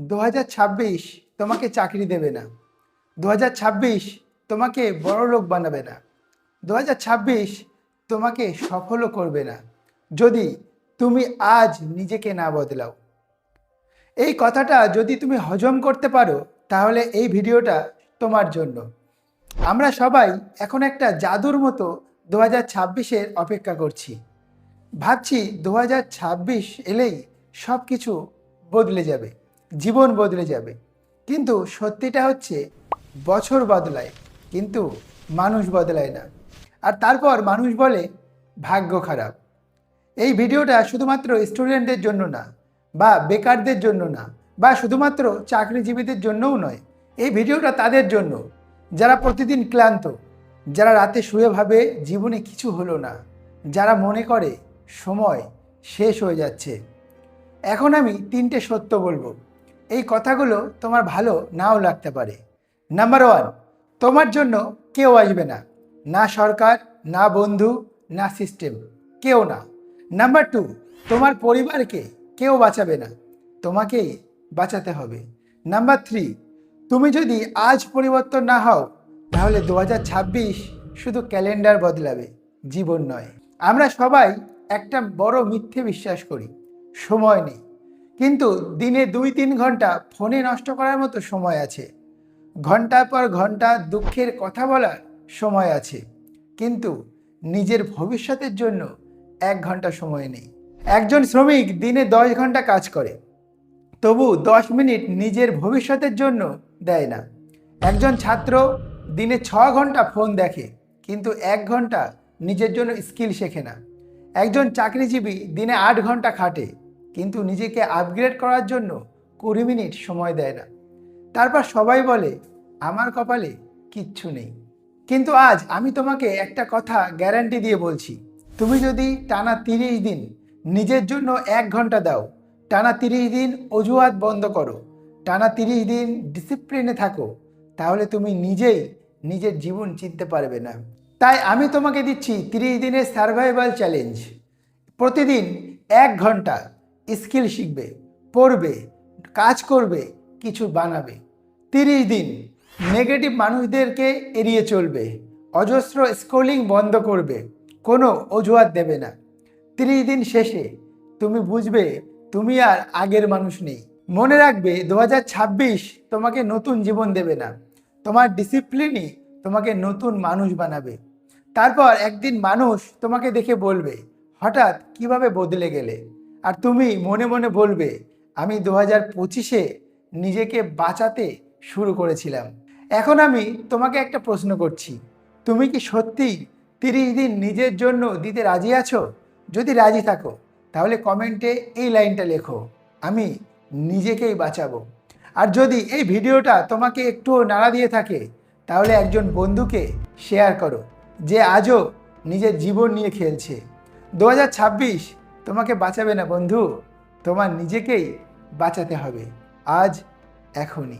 দু হাজার ছাব্বিশ তোমাকে চাকরি দেবে না। দু হাজার ছাব্বিশ তোমাকে বড় লোক বানাবে না। দু হাজার ছাব্বিশ তোমাকে সফলও করবে না। যদি তুমি আজ নিজেকে না বদলাও। এই কথাটা যদি তুমি হজম করতে পারো, তাহলে এই ভিডিওটা তোমার জন্য। আমরা সবাই এখন একটা জাদুর মতো দু হাজার ছাব্বিশের অপেক্ষা করছি। ভাবছি দু হাজার ছাব্বিশ এলেই সব কিছু বদলে যাবে। জীবন বদলে যাবে। কিন্তু সত্যিটা হচ্ছে, বছর বদলায়, কিন্তু মানুষ বদলায় না। আর তারপর মানুষ বলে, ভাগ্য খারাপ। এই ভিডিওটা শুধুমাত্র স্টুডেন্টদের জন্য না, বা বেকারদের জন্য না, বা শুধুমাত্র চাকরিজীবীদের জন্যও নয়। এই ভিডিওটা তাদের জন্য। যারা প্রতিদিন ক্লান্ত, যারা রাতে শুয়ে ভাবে জীবনে কিছু হলো না, যারা মনে করে, সময় শেষ হয়ে যাচ্ছে। এখন আমি তিনটে সত্য বলব। এই কথাগুলো তোমার ভালো নাও লাগতে পারে। নাম্বার ওয়ান তোমার জন্য কেউ আসবে না। না সরকার, না বন্ধু, না সিস্টেম কেউ না। নাম্বার টু তোমার পরিবারকে কেউ বাঁচাবে না। তোমাকেই বাঁচাতে হবে। নাম্বার থ্রি তুমি যদি আজ পরিবর্তন না হও, তাহলে দু হাজার ছাব্বিশ শুধু ক্যালেন্ডার বদলাবে, জীবন নয়। আমরা সবাই একটা বড় মিথ্যে বিশ্বাস করি। সময় নেই। কিন্তু দিনে দুই তিন ঘণ্টা ফোনে নষ্ট করার মতো সময় আছে। ঘণ্টার পর ঘণ্টা দুঃখের কথা বলার সময় আছে। কিন্তু নিজের ভবিষ্যতের জন্য এক ঘণ্টা সময় নেই। একজন শ্রমিক দিনে দশ ঘণ্টা কাজ করে। তবু দশ মিনিট নিজের ভবিষ্যতের জন্য দেয় না। একজন ছাত্র দিনে ছ ঘণ্টা ফোন দেখে, কিন্তু এক ঘণ্টা নিজের জন্য স্কিল শেখে না। একজন চাকরিজীবী দিনে আট ঘণ্টা খাটে। কিন্তু নিজেকে আপগ্রেড করার জন্য কুড়ি মিনিট সময় দেয় না। তারপর সবাই বলে, আমার কপালে কিচ্ছু নেই। কিন্তু আজ আমি তোমাকে একটা কথা গ্যারান্টি দিয়ে বলছি। তুমি যদি টানা তিরিশ দিন নিজের জন্য এক ঘণ্টা দাও, টানা তিরিশ দিন অজুহাত বন্ধ করো, টানা তিরিশ দিন ডিসিপ্লিনে থাকো, তাহলে তুমি নিজেই নিজের জীবন চিনতে পারবে না। তাই আমি তোমাকে দিচ্ছি তিরিশ দিনের সার্ভাইভাল চ্যালেঞ্জ প্রতিদিন এক ঘণ্টা স্কিল শিখবে, পড়বে, কাজ করবে, কিছু বানাবে। তিরিশ দিন নেগেটিভ মানুষদেরকে এড়িয়ে চলবে। অজস্র স্ক্রোলিং বন্ধ করবে, কোনো অজুহাত দেবে না। তিরিশ দিন শেষে তুমি বুঝবে, তুমি আর আগের মানুষ নেই। মনে রাখবে দু হাজার ছাব্বিশ তোমাকে নতুন জীবন দেবে না। তোমার ডিসিপ্লিনই তোমাকে নতুন মানুষ বানাবে। তারপর একদিন মানুষ তোমাকে দেখে বলবে, হঠাৎ কীভাবে বদলে গেলে? আর তুমি মনে মনে বলবে, আমি দু হাজার পঁচিশে নিজেকে বাঁচাতে শুরু করেছিলাম। এখন আমি তোমাকে একটা প্রশ্ন করছি, তুমি কি সত্যিই তিরিশ দিন নিজের জন্য দিতে রাজি আছো? যদি রাজি থাকো, তাহলে কমেন্টে এই লাইনটা লেখো, আমি নিজেকেই বাঁচাবো। আর যদি এই ভিডিওটা তোমাকে একটুও নাড়া দিয়ে থাকে, তাহলে একজন বন্ধুকে শেয়ার করো, যে আজও নিজের জীবন নিয়ে খেলছে। দু হাজার ছাব্বিশ তোমাকে বাঁচাবে না বন্ধু তোমার নিজেকেই বাঁচাতে হবে। আজ এখনই।